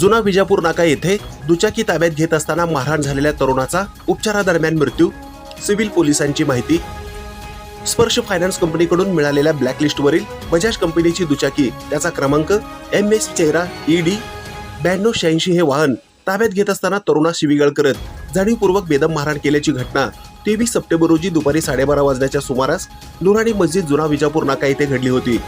जुना विजापूर नाका येथे दुचाकी ताब्यात घेत असताना मारहाण झालेल्या तरुणाचा उपचारादरम्यान मृत्यू. सिव्हिल पोलिसांची माहिती. स्पर्श फायनान्स कंपनीकडून मिळालेल्या ब्लॅकलिस्टवरील बजाज कंपनीची दुचाकी त्याचा क्रमांक एम एस चेहरा ईडी ब्याण्णव शहाऐंशी हे वाहन ताब्यात घेत असताना तरुणा शिवीगाळ करत जाणीवपूर्वक बेदम मारहाण केल्याची घटना तेवीस सप्टेंबर रोजी दुपारी साडेबारा वाजण्याच्या सुमारास नुराणी मस्जिद जुना विजापूर नाका येथे घडली होती.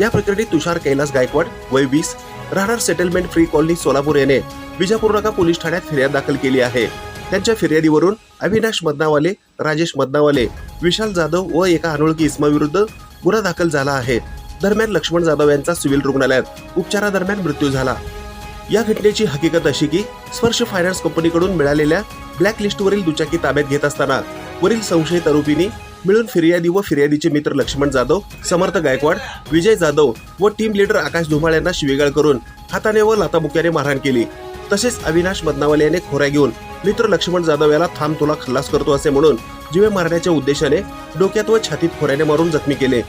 या प्रकरणी तुषार कैलास गायकवाड वय वीस राहणार सेटलमेंट फ्री कॉलनी सोलापूर याने विजापूर नका पोलीस ठाण्यात फिर्याद दाखल केली आहे. त्यांच्या फिर्यादीवरून अविनाश मदनावाले राजेश मदनावाले विशाल जाधव व एका अनोळखी इस्माविरुद्ध गुन्हा दाखल झाला आहे. दरम्यान लक्ष्मण जाधव यांचा सिव्हिल रुग्णालयात उपचारादरम्यान मृत्यू झाला. या घटनेची हकीकत अशी की स्पर्श फायनान्स कंपनीकडून मिळालेल्या ब्लॅक लिस्टवरील दुचाकी ताब्यात घेत असताना वरील संशयित आरोपींनी मिळून फिर्यादी व फिर्यादीचे मित्र लक्ष्मण जाधव समर्थ गायकवाड विजय जाधव व टीम लीडर आकाश धुमाळ यांना शिवेगाळ करून हाताने व लाताबुक्याने मारहाण केली. तसेच अविनाश मदनावाले याने खोऱ्या घेऊन मित्र लक्ष्मण जाधव याला थांब तुला खल्लास करतो असे म्हणून जीवे मारण्याच्या उद्देशाने डोक्यात व छातीत खोऱ्याने मारून जखमी केले.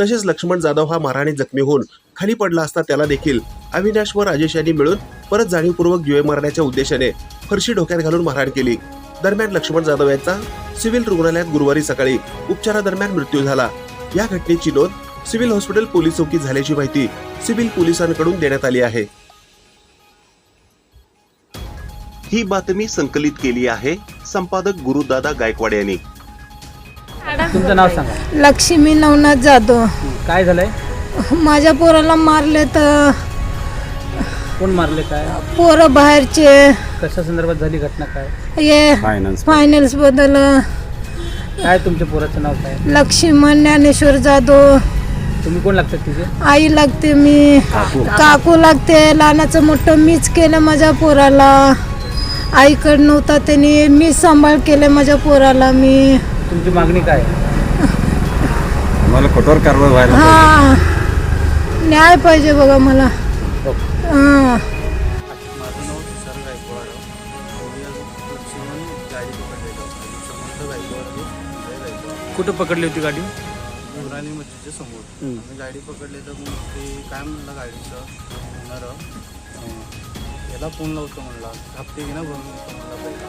तसेच लक्ष्मण जाधव हा मारहाणी जखमी होऊन खाली पडला असता त्याला देखील अविनाश व राजेश यांनी मिळून परत जाणीवपूर्वक जीवे मारण्याच्या उद्देशाने फरशी डोक्यात घालून मारहाण केली. दरम्यान लक्ष्मण जाधव यांचा सिव्हिल रुग्णालयात गुरुवारी सकाळी उपचारादरम्यान मृत्यू झाला. या घटनेची नोंद सिव्हिल हॉस्पिटल पोलीस चौकीत झाल्याची माहिती सिव्हिल पोलिसांकडून देण्यात आली आहे. ही बातमी संकलित केली आहे संपादक गुरुदादा गायकवाड यांनी. तुमचं नाव सांगा. लक्ष्मी नवनाथ जाधव. काय झालंय? माझ्या पोराला मारले तर कोण मारले काय? पोरं बाहेरचे. कशा संदर्भात झाली घटना काय? हे फायनल्सबद्दल. काय तुमच्या पोराचं नाव काय? लक्ष्मण ज्ञानेश्वर जाधव. तुम्ही कोण लागतात तिचे आई लागते मी. काकू. लागते. लहानाचं मोठं मीच केलं माझ्या पोराला. आईकडे नव्हता त्यांनी मी सांभाळ केलं माझ्या पोराला मी. तुमची मागणी काय? मला कठोर कारवाई व्हायला हा. न्याय पाहिजे बघा मला. ओके. हा माझं नाव तुषार गायकवाड गाडी पकडलेलं समर्थ गायकवाड आणि विजय गायकवाड कुठं पकडली होती गाडी? दुराणी मस्जिदच्या समोर. हम्म. आम्ही गाडी पकडली तर मग ते काय म्हणलं गाडीचं? याला फोन लावतो म्हणला. हप्ते घेणं भरून घेतो म्हणला पहिला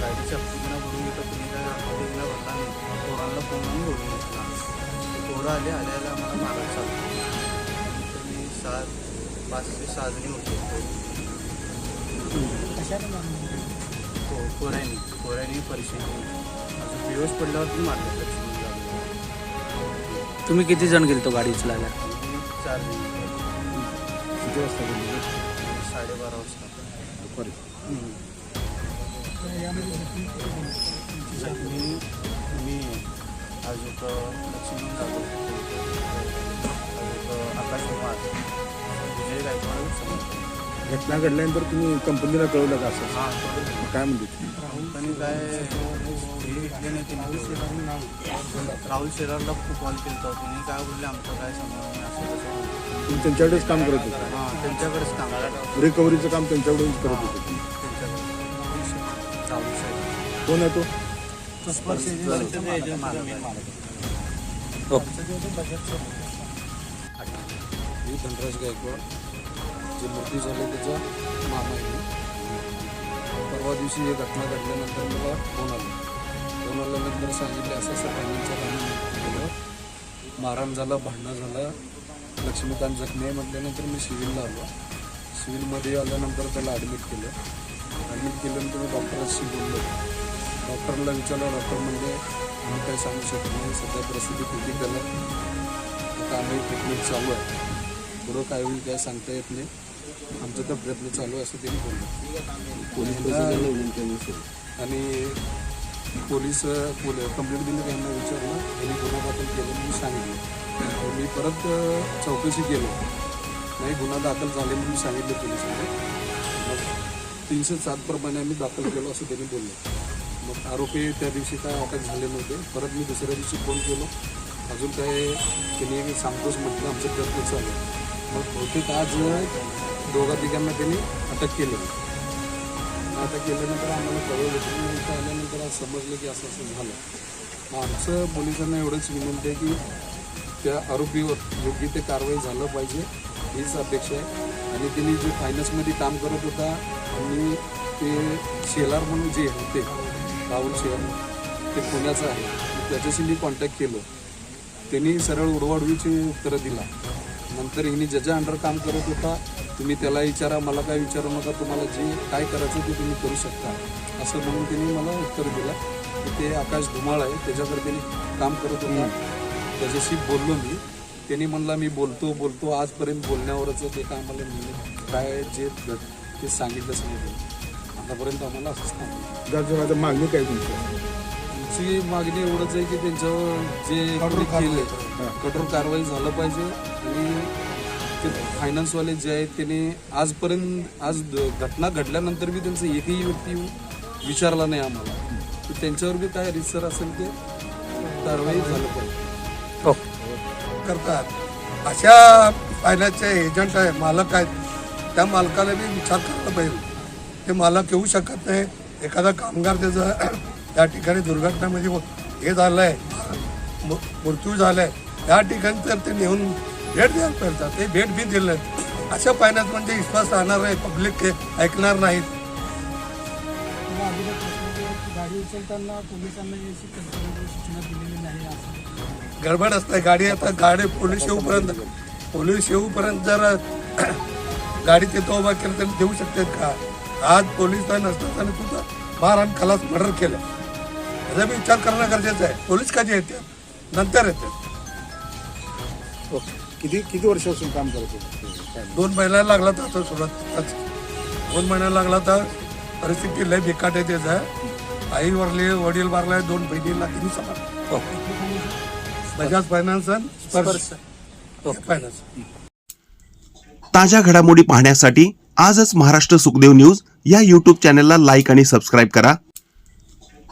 गाडीचे हप्ते घेणं भरून घेतो तुम्ही काय हप्ते घेणं भरला नाही. पोरांना फोन लावून भरून घेतला. ते पोरं आले आले आले आम्हाला मारायला चालू पाच ते सहा जणी होतो. हो कोऱ्यानी कोऱ्यानी अजून दिवस पडल्यावर पण मारले तुम्ही किती जण गेलतो गाडी चलायला आणि चार किती वाजता गेली? साडेबारा वाजता. दुपारी. मी अजून लक्ष्मण जाधव अजून आकाश कुमार घटना घडल्यानंतर तुम्ही कंपनीला कळवलं का असं? हां मग काय म्हणते तुम्ही? पण काय हे घेतले नाही त्यांनी राहुल शेरारला कॉल केला होता. त्यांनी काय बोलले आमचं काय समज नाही असं तसं. तुम्ही त्यांच्याकडेच काम करत होते? हां त्यांच्याकडेच काम रिकव्हरीचं काम त्यांच्याकडेच करत होते तुम्ही. त्यांच्याकडे राहुल शेरार कोण आहे तो? मी धनराज गायकवाड. जे मृत्यू झाले त्याचा मामा आहे. परवा दिवशी ही घटना घडल्यानंतर मला फोन आला. फोन आल्यानंतर सांगितले असं असं फायनान्सचं केलं मारहाण झाला भांडणं झालं लक्ष्मीकांत जखमी आहे म्हटल्यानंतर मी सिव्हिलला आलो. सिव्हिलमध्ये आल्यानंतर त्याला ॲडमिट केलं. ॲडमिट केल्यानंतर मी डॉक्टरांशी बोललो. डॉक्टरला विचारलं डॉक्टर म्हणजे आम्ही काही सांगू शकत नाही सध्या परिस्थिती क्रिटिकल आहे. आता आम्ही ट्रीटमेंट चालू आहे. पुढं काय होईल काय सांगता येत नाही. आमचा तर प्रयत्न चालू आहे असं त्यांनी बोललं. पोलीस आणि पोलीस पोल कंप्लेंट दिली त्यांना विचारलं त्यांनी गुन्हा दाखल केलं म्हणून सांगितलं. मी परत चौकशी केलो. नाही गुन्हा दाखल झाले म्हणून सांगितलं पोलिसांनी. मग तीनशे सात प्रमाणे आम्ही दाखल केलो असं त्यांनी बोललं. मग आरोपी त्या दिवशी काय अटक झाले नव्हते. परत मी दुसऱ्या दिवशी फोन केलो. अजून काय त्यांनी मी सांगतोच म्हटलं. आमचे प्रयत्न चालू बहुतेक आज दोघा तिघांना त्यांनी अटक केलं. अटक केल्यानंतर आम्हाला कळवलं की इथं आल्यानंतर आज समजलं की असं असं झालं. मग आमचं पोलिसांना एवढंच विनंती आहे की त्या आरोपीवर योग्य ते कारवाई झालं पाहिजे हीच अपेक्षा आहे. आणि त्यांनी जे फायनान्समध्ये काम करत होता आणि ते शेलार म्हणून जे होते राहुल शेलार ते पुण्याचं आहे. त्याच्याशी मी कॉन्टॅक्ट केलं. त्यांनी सरळ उडवाडवीची उत्तरं दिला. नंतर हिने ज्याच्या अंडर काम करत होता तुम्ही त्याला विचारा मला काय विचारू नका तुम्हाला जे काय करायचं ते तुम्ही करू शकता. असं म्हणून त्यांनी मला उत्तर दिलं. की ते आकाश धुमाळ आहे त्याच्याकडे त्यांनी काम करत होता. त्याच्याशी बोललो मी. त्यांनी म्हणला मी बोलतो बोलतो आजपर्यंत बोलण्यावरच ते काय मला म्हणले काय जे ते सांगितलंच नाही आतापर्यंत आम्हाला असंच आता मागणी काय तुमची? आमची मागणी एवढंच आहे की त्यांच्यावर जे केलंय कठोर कारवाई झालं पाहिजे. आणि ते फायनान्सवाले जे आहेत त्यांनी आजपर्यंत आज द- घटना घडल्यानंतर बी त्यांचं एकही व्यक्ती येऊन विचारला नाही आम्हाला. तर त्यांच्यावर बी काय रिसर असेल ते कारवाई झालं पाहिजे. करतात. अशा फायनान्सचे एजंट आहे मालक आहेत. त्या मालकाला बी विचार करायला पाहिजे. ते मालक येऊ शकत नाही. एखादा कामगार त्याचं त्या ठिकाणी दुर्घटनेमध्ये हे झालं आहे मृत्यू झाला आहे त्या ठिकाणी तर ते नेऊन भेट द्यायला पाहिजे. ते भेट बी दिलं नाही. अशा फायनान्स म्हणजे विश्वास राहणार नाही पब्लिक ऐकणार नाहीत. गाडी उचलताना पोलिसांना असं. गडबड असते. गाडी आता गाडी पोलीस येऊपर्यंत पोलीस येऊपर्यंत जर गाडी तिथं उभा केलं तर देऊ शकतात का? आज पोलीस नसतात आणि तुझं बार आणि खलास मर्डर केलं. याचा बी विचार करणं गरजेचं आहे. पोलीस कधी येते नंतर येते ओके. किती किती वर्षापासून काम करत दोन महिन्याला लागला तर आता सुरुवात दोन महिन्याला लागला तर परिस्थिती लय बिकाट आहे त्याचं. आई वरले वडील वारले दोन बहिणीला तिन्ही समान बजाज फायनान्स स्पर्श. फायनान्स. ताज्या घडामोडी पाहण्यासाठी आजच महाराष्ट्र सुखदेव न्यूज या यूट्यूब चॅनलला लाईक आणि सबस्क्राईब करा.